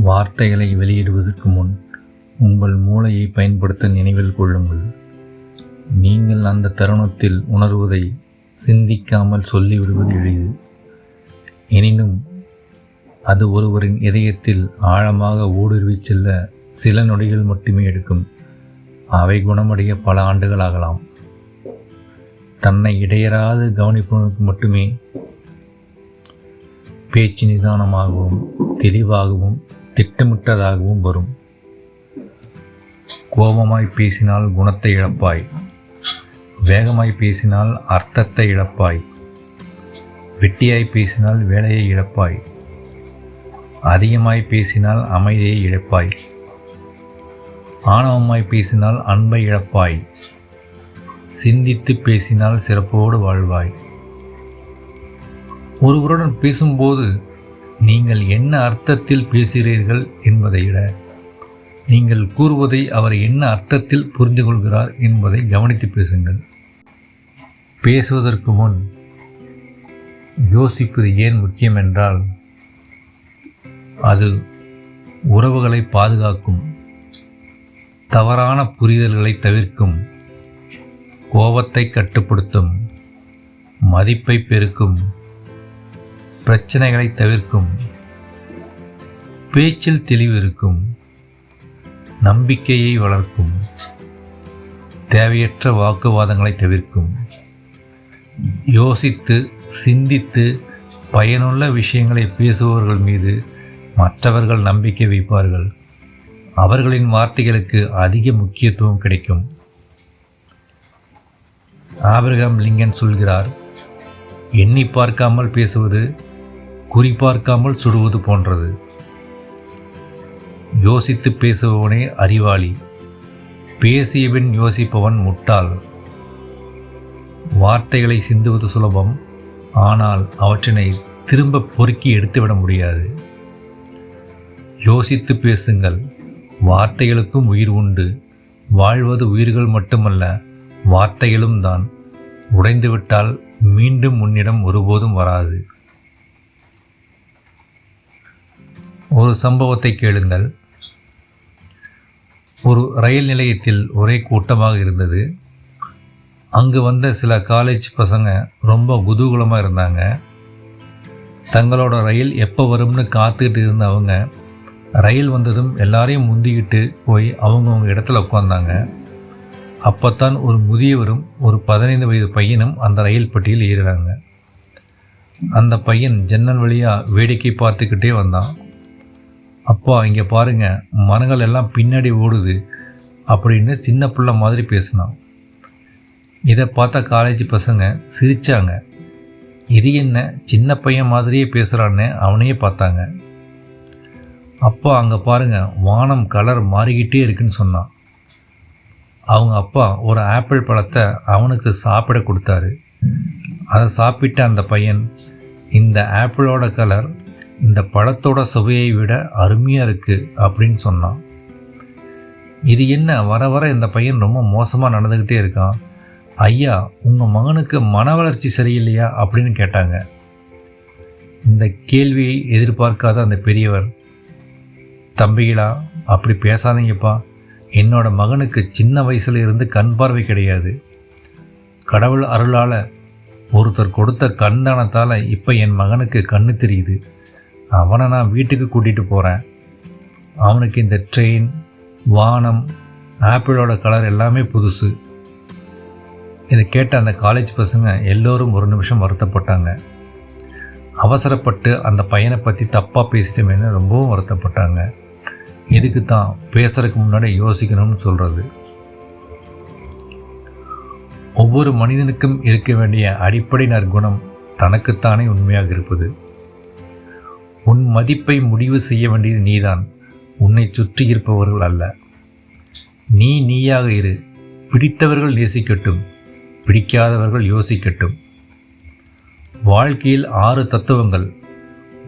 வார்த்தைகளை வெளியிடுவதற்கு முன் உங்கள் மூளையை பயன்படுத்த நினைவில் கொள்ளுங்கள். நீங்கள் அந்த தருணத்தில் உணர்வதை சிந்திக்காமல் சொல்லிவிடுவது எளிது. எனினும் அது ஒருவரின் இதயத்தில் ஆழமாக ஊடுருவிச் செல்ல சில நொடிகள் மட்டுமே எடுக்கும். அவை குணமடைய பல ஆண்டுகளாகலாம் தன்னை இடையறாது கவனிப்பவனுக்கு மட்டுமே பேச்சு நிதானமாகவும் தெளிவாகவும் திட்டமிட்டதாகவும் வரும். கோபமாய் பேசினால் குணத்தை இழப்பாய். வேகமாய் பேசினால் அர்த்தத்தை இழப்பாய். வெட்டியாய் பேசினால் வேலையை இழப்பாய். அதிகமாய் பேசினால் அமைதியை இழப்பாய். ஆணவமாய் பேசினால் அன்பை இழப்பாய். சிந்தித்து பேசினால் சிறப்போடு வாழ்வாய். ஒருவருடன் பேசும்போது நீங்கள் என்ன அர்த்தத்தில் பேசுகிறீர்கள் என்பதை விட நீங்கள் கூறுவதை அவர் என்ன அர்த்தத்தில் புரிந்து கொள்கிறார் என்பதை கவனித்து பேசுங்கள். பேசுவதற்கு முன் யோசிப்பது ஏன் முக்கியம் என்றால் அது உறவுகளை பாதுகாக்கும் தவறான புரிதல்களை தவிர்க்கும் கோபத்தை கட்டுப்படுத்தும் மதிப்பை பெருக்கும் பிரச்சனைகளை தவிர்க்கும். பேச்சில் தெளிவு இருக்கும். நம்பிக்கையை வளர்க்கும். தேவையற்ற வாக்குவாதங்களை தவிர்க்கும். யோசித்து சிந்தித்து பயனுள்ள விஷயங்களை பேசுபவர்கள் மீது மற்றவர்கள் நம்பிக்கை வைப்பார்கள். அவர்களின் வார்த்தைகளுக்கு அதிக முக்கியத்துவம் கிடைக்கும். ஆபிரகாம் லிங்கன் சொல்கிறார் எண்ணி பார்க்காமல் பேசுவது குறிப்பார்க்காமல் சுடுவது போன்றது. யோசித்து பேசுபவனே அறிவாளி. பேசியபின் யோசிப்பவன் முட்டாள். வார்த்தைகளை சிந்துவது சுலபம். ஆனால் அவற்றினை திரும்ப பொறுக்கி எடுத்துவிட முடியாது. யோசித்து பேசுங்கள். வார்த்தைகளுக்கும் உயிர் உண்டு. வாழ்வது உயிர்கள் மட்டுமல்ல வார்த்தைகளும் தான். உடைந்துவிட்டால் மீண்டும் உன்னிடம் ஒருபோதும் வராது. ஒரு சம்பவத்தை கேளுங்கள். ஒரு ரயில் நிலையத்தில் ஒரே கூட்டமாக இருந்தது. அங்கு வந்த சில காலேஜ் பசங்க ரொம்ப குதூகலமாக இருந்தாங்க. தங்களோட ரயில் எப்போ வரும்னு காத்துக்கிட்டு இருந்த அவங்க ரயில் வந்ததும் எல்லாரையும் முந்திக்கிட்டு போய் அவங்கவுங்க இடத்துல உட்காந்தாங்க அப்போத்தான் ஒரு முதியவரும் ஒரு பதினைந்து வயது பையனும் அந்த ரயில் பட்டியில் ஏறுறாங்க அந்த பையன் ஜன்னல் வழியாக வேடிக்கை பார்த்துக்கிட்டே வந்தான். அப்பா இங்கே பாருங்கள் மரங்கள் எல்லாம் பின்னாடி ஓடுது அப்படின்னு சின்ன பிள்ளை மாதிரி பேசினான். இதை பார்த்தா காலேஜ் பசங்க சிரித்தாங்க இது என்ன சின்ன பையன் மாதிரியே பேசுகிறான்னு அவனையே பார்த்தாங்க. அப்பா அங்கே பாருங்க வானம் கலர் மாறிக்கிட்டே இருக்குன்னு சொன்னான். அவங்க அப்பா ஒரு ஆப்பிள் பழத்தை அவனுக்கு சாப்பிட கொடுத்தாரு. அதை சாப்பிட்ட அந்த பையன் இந்த ஆப்பிளோட கலர் இந்த பழத்தோட சுவையை விட அருமையாக இருக்குது அப்படின்னு சொன்னான். இது என்ன? வர வர இந்த பையன் ரொம்ப மோசமாக நடந்துக்கிட்டே இருக்கான். ஐயா உங்கள் மகனுக்கு மன வளர்ச்சி சரியில்லையா? அப்படின்னு கேட்டாங்க. இந்த கேள்வியை எதிர்பார்க்காத அந்த பெரியவர் தம்பிகளா அப்படி பேசாதீங்கப்பா. என்னோட மகனுக்கு சின்ன வயசுல இருந்து கண் பார்வை கிடையாது. கடவுள் அருளால் ஒருத்தர் கொடுத்த கண்தானத்தால் இப்போ என் மகனுக்கு கண்ணு தெரியுது. அவனை நான் வீட்டுக்கு கூட்டிகிட்டு போகிறேன் அவனுக்கு இந்த ட்ரெயின் வானம் ஆப்பிளோட கலர் எல்லாமே புதுசு. இதை கேட்ட அந்த காலேஜ் பசங்க எல்லோரும் ஒரு நிமிஷம் வருத்தப்பட்டாங்க. அவசரப்பட்டு அந்த பையனை பற்றி தப்பாக பேசிட்டோமேனு ரொம்பவும் வருத்தப்பட்டாங்க. இதுக்கு தான் பேசுறதுக்கு முன்னாடி யோசிக்கணும்னு சொல்கிறது ஒவ்வொரு மனிதனுக்கும் இருக்க வேண்டிய அடிப்படை நற்குணம் தனக்குத்தானே உண்மையாக இருப்பது. உன் மதிப்பை முடிவு செய்ய வேண்டியது நீதான். உன்னை சுற்றி இருப்பவர்கள் அல்ல. நீ நீயாக இரு. பிடித்தவர்கள் நேசிக்கட்டும். பிடிக்காதவர்கள் யோசிக்கட்டும். வாழ்க்கையில் ஆறு தத்துவங்கள்.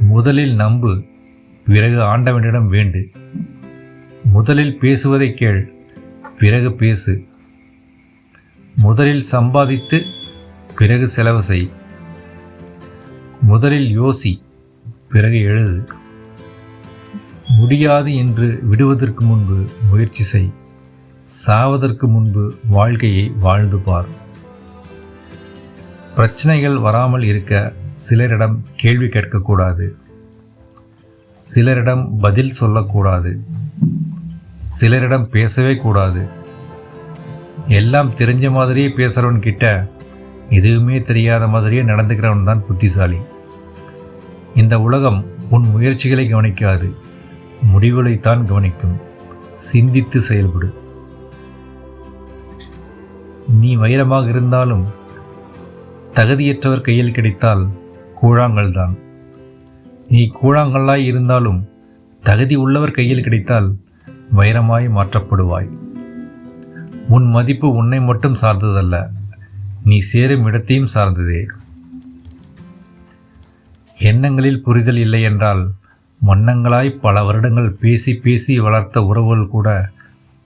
முதலில் நம்பு பிறகு ஆண்டவனிடம் வேண்டு. முதலில் பேசுவதை கேள் பிறகு பேசு. முதலில் சம்பாதித்து பிறகு செலவு செய். முதலில் யோசி பிறகு எழுது முடியாது என்று விடுவதற்கு முன்பு முயற்சி செய். சாவதற்கு முன்பு வாழ்க்கையை வாழ்ந்து பார். பிரச்சனைகள் வராமல் இருக்க சிலரிடம் கேள்வி கேட்கக்கூடாது. சிலரிடம் பதில் சொல்லக்கூடாது. சிலரிடம் பேசவே கூடாது. எல்லாம் தெரிஞ்ச மாதிரியே பேசுகிறவன்கிட்ட எதுவுமே தெரியாத மாதிரியே நடந்துக்கிறவன் தான் புத்திசாலி. இந்த உலகம் உன் முயற்சிகளை கவனிக்காது. முடிவுகளைத்தான் கவனிக்கும். சிந்தித்து செயல்படு. நீ வைரமாக இருந்தாலும் தகுதியற்றவர் கையில் கிடைத்தால் கூழாங்கல் தான். நீ கூழாங்கல்லாய் இருந்தாலும் தகுதி உள்ளவர் கையில் கிடைத்தால் வைரமாய் மாற்றப்படுவாய். உன் மதிப்பு உன்னை மட்டும் சார்ந்ததல்ல நீ சேரும் இடத்தையும் சார்ந்ததே. எண்ணங்களில் புரிதல் இல்லை என்றால் வண்ணங்களாய் பல வருடங்கள் பேசி பேசி வளர்த்த உறவுகள் கூட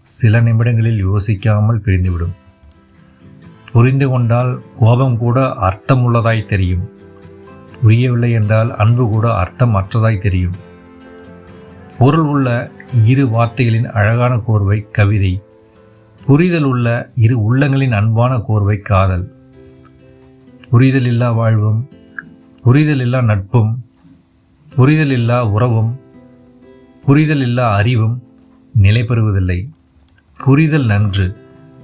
சில நிமிடங்களில் யோசிக்காமல் பிரிந்துவிடும். புரிந்து கொண்டால் கோபம் கூட அர்த்தமுள்ளதாய் தெரியும். புரியவில்லை என்றால் அன்பு கூட அர்த்தம் அற்றதாய் தெரியும். பொருள் உள்ள இரு வார்த்தைகளின் அழகான கோர்வை கவிதை. புரிதல் உள்ள இரு உள்ளங்களின் அன்பான கோர்வை காதல். புரிதல் இல்லா வாழ்வும் புரிதல் இல்லா நட்பும் புரிதல் இல்லா உறவும் புரிதல் இல்லா அறிவும் நிலை பெறுவதில்லை. புரிதல் நன்று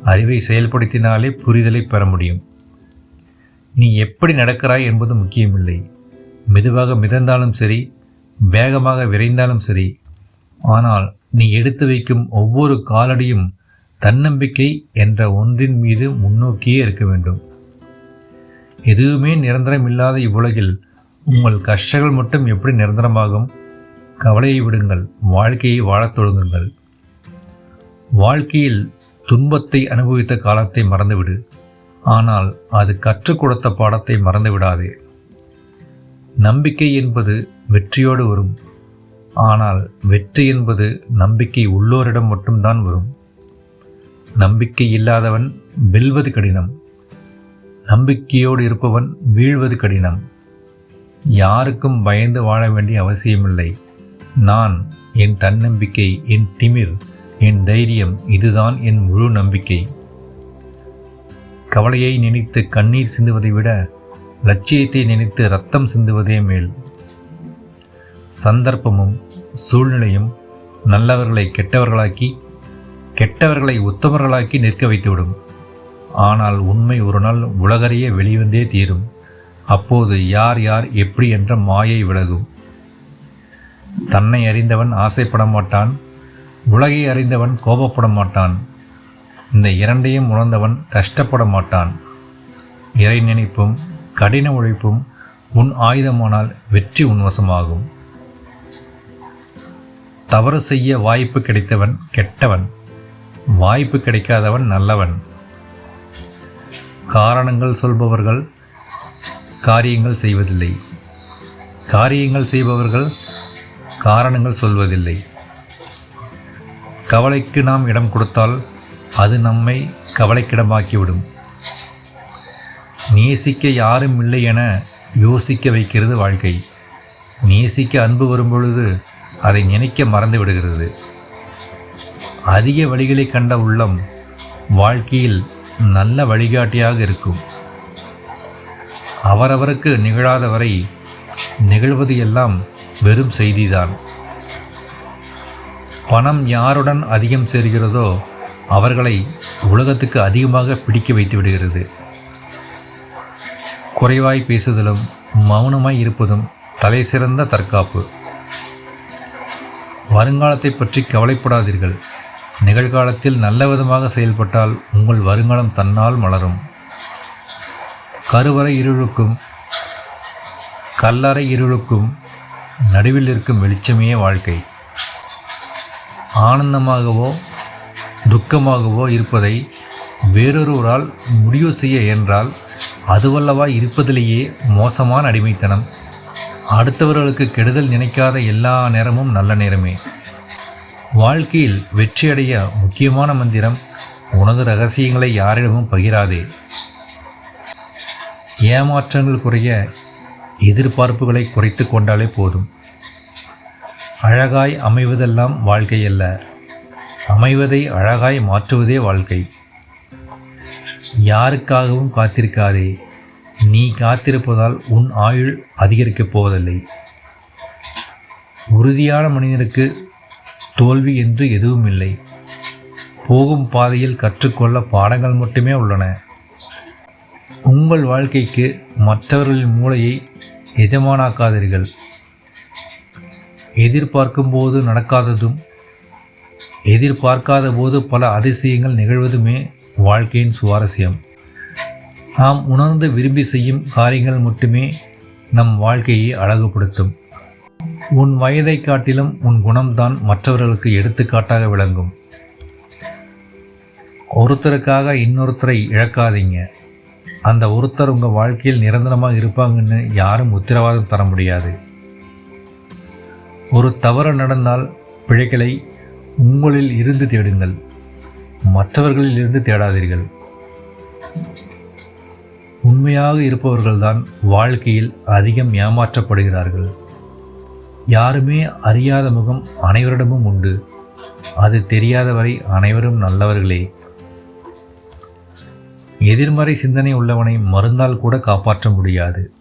அறிவை செயல்படுத்தினாலே புரிதலை பெற முடியும். நீ எப்படி நடக்கிறாய் என்பது முக்கியமில்லை. மெதுவாக மிதந்தாலும் சரி வேகமாக விரைந்தாலும் சரி ஆனால் நீ எடுத்து வைக்கும் ஒவ்வொரு காலடியும் தன்னம்பிக்கை என்ற ஒன்றின் மீது முன்னோக்கியே இருக்க வேண்டும். எதுவுமே நிரந்தரம் இல்லாத இவ்வுலகில் உங்கள் கஷ்டங்கள் மட்டும் எப்படி நிரந்தரமாகும்? கவலையை விடுங்கள். வாழ்க்கையை வாழத் தொடங்குங்கள். வாழ்க்கையில் துன்பத்தை அனுபவித்த காலத்தை மறந்துவிடு. ஆனால் அது கற்றுக் கொடுத்த பாடத்தை மறந்து விடாதே நம்பிக்கை என்பது வெற்றியோடு வரும். ஆனால் வெற்றி என்பது நம்பிக்கை உள்ளோரிடம் மட்டும்தான் வரும். நம்பிக்கை இல்லாதவன் வெல்வது கடினம். நம்பிக்கையோடு இருப்பவன் வீழ்வது கடினம். யாருக்கும் பயந்து வாழ வேண்டிய அவசியமில்லை. நான் என் தன்னம்பிக்கை என் திமிர் என் தைரியம் இதுதான் என் முழு நம்பிக்கை. கவலையை நினைத்து கண்ணீர் சிந்துவதை விட லட்சியத்தை நினைத்து ரத்தம் சிந்துவதே மேல். சந்தர்ப்பமும் சூழ்நிலையும் நல்லவர்களை கெட்டவர்களாக்கி கெட்டவர்களை உத்தமர்களாக்கி நிற்க வைத்துவிடும். ஆனால் உண்மை ஒரு நாள் உலகறிய வெளிவந்தே தீரும். அப்போது யார் யார் எப்படி என்ற மாயை விலகும். தன்னை அறிந்தவன் ஆசைப்பட மாட்டான் உலகை அறிந்தவன் கோபப்பட மாட்டான். இந்த இரண்டையும் உணர்ந்தவன் கஷ்டப்பட மாட்டான். இறை நினைப்பும் கடின உழைப்பும் உன் ஆயுதமானால் வெற்றி உன்வசமாகும். தவறு செய்ய வாய்ப்பு கிடைத்தவன் கெட்டவன் வாய்ப்பு கிடைக்காதவன் நல்லவன். காரணங்கள் சொல்பவர்கள் காரியங்கள் செய்வதில்லை. காரியங்கள் செய்பவர்கள் காரணங்கள் சொல்வதில்லை. கவலைக்கு நாம் இடம் கொடுத்தால் அது நம்மை கவலைக்கிடமாக்கிவிடும். நேசிக்க யாரும் இல்லை என யோசிக்க வைக்கிறது வாழ்க்கை. நேசிக்க அன்பு வரும்பொழுது அதை நினைக்க மறந்து விடுகிறது. அதிக வழிகளை கண்ட உள்ளம் வாழ்க்கையில் நல்ல வழிகாட்டியாக இருக்கும். அவரவருக்கு நிகழாத வரை நிகழ்வது எல்லாம் வெறும் செய்திதான். பணம் யாருடன் அதிகம் சேர்கிறதோ அவர்களை உலகத்துக்கு அதிகமாக பிடிக்க வைத்து விடுகிறது. குறைவாய் பேசுதலும் மௌனமாய் இருப்பதும் தலை சிறந்த தற்காப்பு. வருங்காலத்தை பற்றி கவலைப்படாதீர்கள். நிகழ்காலத்தில் நல்ல விதமாக செயல்பட்டால் உங்கள் வருங்காலம் தன்னால் மலரும். கருவறை இருளுக்கும் கல்லறை இருளுக்கும் நடுவில் இருக்கும் வெளிச்சமே வாழ்க்கை. ஆனந்தமாகவோ துக்கமாகவோ இருப்பதை வேறொருவரால் முடிவு செய்ய என்றால் அதுவல்லவா இருப்பதிலேயே மோசமான அடிமைத்தனம். அடுத்தவர்களுக்கு கெடுதல் நினைக்காத எல்லா நேரமும் நல்ல நேரமே. வாழ்க்கையில் வெற்றியடைய முக்கியமான மந்திரம் உனது ரகசியங்களை யாரிடமும் பகிராதே. ஏமாற்றங்கள் குறைய எதிர்பார்ப்புகளை குறைத்து கொண்டாலே போதும். அழகாய் அமைவதெல்லாம் வாழ்க்கை அல்ல அமைவதை அழகாய் மாற்றுவதே வாழ்க்கை. யாருக்காகவும் காத்திருக்காதே. நீ காத்திருப்பதால் உன் ஆயுள் அதிகரிக்கப் போவதில்லை. உறுதியான மனிதனுக்கு தோல்வி என்று எதுவும் இல்லை போகும் பாதையில் கற்றுக்கொள்ள பாடங்கள் மட்டுமே உள்ளன. உங்கள் வாழ்க்கைக்கு மற்றவர்களின் மூளையை எஜமானாக்காதீர்கள். எதிர்பார்க்கும் போது நடக்காததும் எதிர்பார்க்காத போது பல அதிசயங்கள் நிகழ்வதுமே வாழ்க்கையின் சுவாரஸ்யம். நாம் உணர்ந்து விரும்பி செய்யும் காரியங்கள் மட்டுமே நம் வாழ்க்கையை அழகுபடுத்தும். உன் வயதை காட்டிலும் உன் குணம்தான் மற்றவர்களுக்கு எடுத்துக்காட்டாக விளங்கும். ஒருத்தருக்காக இன்னொருத்தரை இழக்காதீங்க. அந்த ஒருத்தர் உங்கள் வாழ்க்கையில் நிரந்தரமாக இருப்பாங்கன்னு யாரும் உத்தரவாதம் தர முடியாது. ஒரு தவறு நடந்தால் பிழைகளை உங்களில் இருந்து தேடுங்கள். மற்றவர்களில் இருந்து தேடாதீர்கள். உண்மையாக இருப்பவர்கள்தான் வாழ்க்கையில் அதிகம் ஏமாற்றப்படுகிறார்கள். யாருமே அறியாத முகம் அனைவரிடமும் உண்டு. அது தெரியாதவரை அனைவரும் நல்லவர்களே. எதிர்மறை சிந்தனை உள்ளவனை மருந்தால் கூட காப்பாற்ற முடியாது.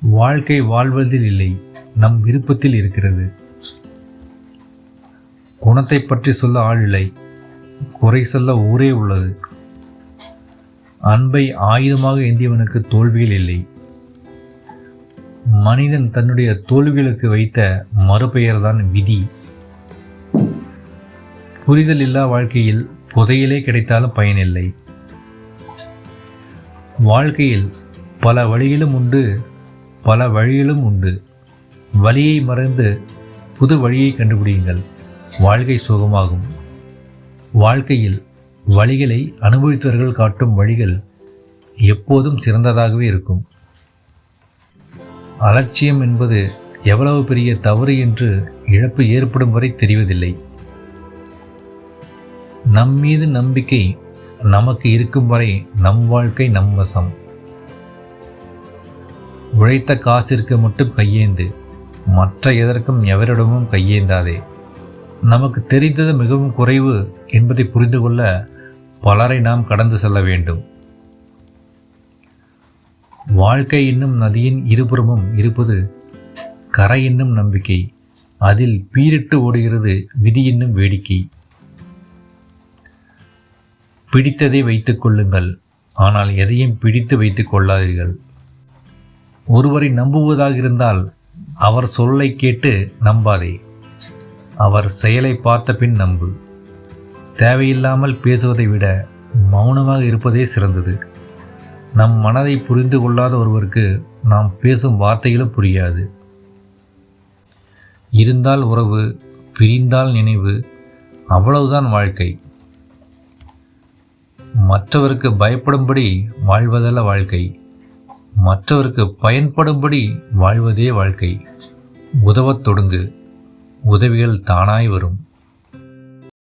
வாழ்க்கை வாழ்வதில் இல்லை நம் விருப்பத்தில் இருக்கிறது. குணத்தை பற்றி சொல்ல ஆள் இல்லை குறை சொல்ல ஊரே உள்ளது. அன்பை ஆயுதமாக ஏந்தியவனுக்கு தோல்விகள் இல்லை. மனிதன் தன்னுடைய தோல்விகளுக்கு வைத்த மறுபெயர்தான் விதி. புரிதல் இல்லா வாழ்க்கையில் புதையிலே கிடைத்தாலும் பயனில்லை வாழ்க்கையில் பல வழியிலும் உண்டு பல வழியிலும் உண்டு. வழியை மறந்து புது வழியை கண்டுபிடியுங்கள். வாழ்க்கை சுகமாகும். வாழ்க்கையில் வழிகளை அனுபவித்தவர்கள் காட்டும் வழிகள் எப்போதும் சிறந்ததாகவே இருக்கும். அலட்சியம் என்பது எவ்வளவு பெரிய தவறு என்று இழப்பு ஏற்படும் வரை தெரிவதில்லை. நம் மீது நம்பிக்கை நமக்கு இருக்கும் வரை நம் வாழ்க்கை நம் வசம். உழைத்த காசிற்கு மட்டும் கையேந்து மற்ற எதற்கும் எவரிடமும் கையேந்தாதே. நமக்கு தெரிந்தது மிகவும் குறைவு என்பதை புரிந்து கொள்ள பலரை நாம் கடந்து செல்ல வேண்டும். வாழ்க்கை என்னும் நதியின் இருபுறமும் இருப்பது கரை என்னும் நம்பிக்கை. அதில் பீரிட்டு ஓடுகிறது விதி என்னும் வேடிக்கை. பிடித்ததை வைத்துக் கொள்ளுங்கள் ஆனால் எதையும் பிடித்து வைத்துக் கொள்ளாதீர்கள். ஒருவரை நம்புவதாக இருந்தால் அவர் சொல்லை கேட்டு நம்பாதே. அவர் செயலை பார்த்த பின் நம்பு. தேவையில்லாமல் பேசுவதை விட மௌனமாக இருப்பதே சிறந்தது. நம் மனதை புரிந்து கொள்ளாத ஒருவருக்கு நாம் பேசும் வார்த்தைகளும் புரியாது. இருந்தால் உறவு பிரிந்தால் நினைவு அவ்வளவுதான் வாழ்க்கை. மற்றவருக்கு பயப்படும்படி வாழ்வதல்ல வாழ்க்கை. மற்றவருக்கு பயன்படும்படி வாழ்வதே வாழ்க்கை. உதவத் தொடங்கு. உதவிகள் தானாய் வரும்.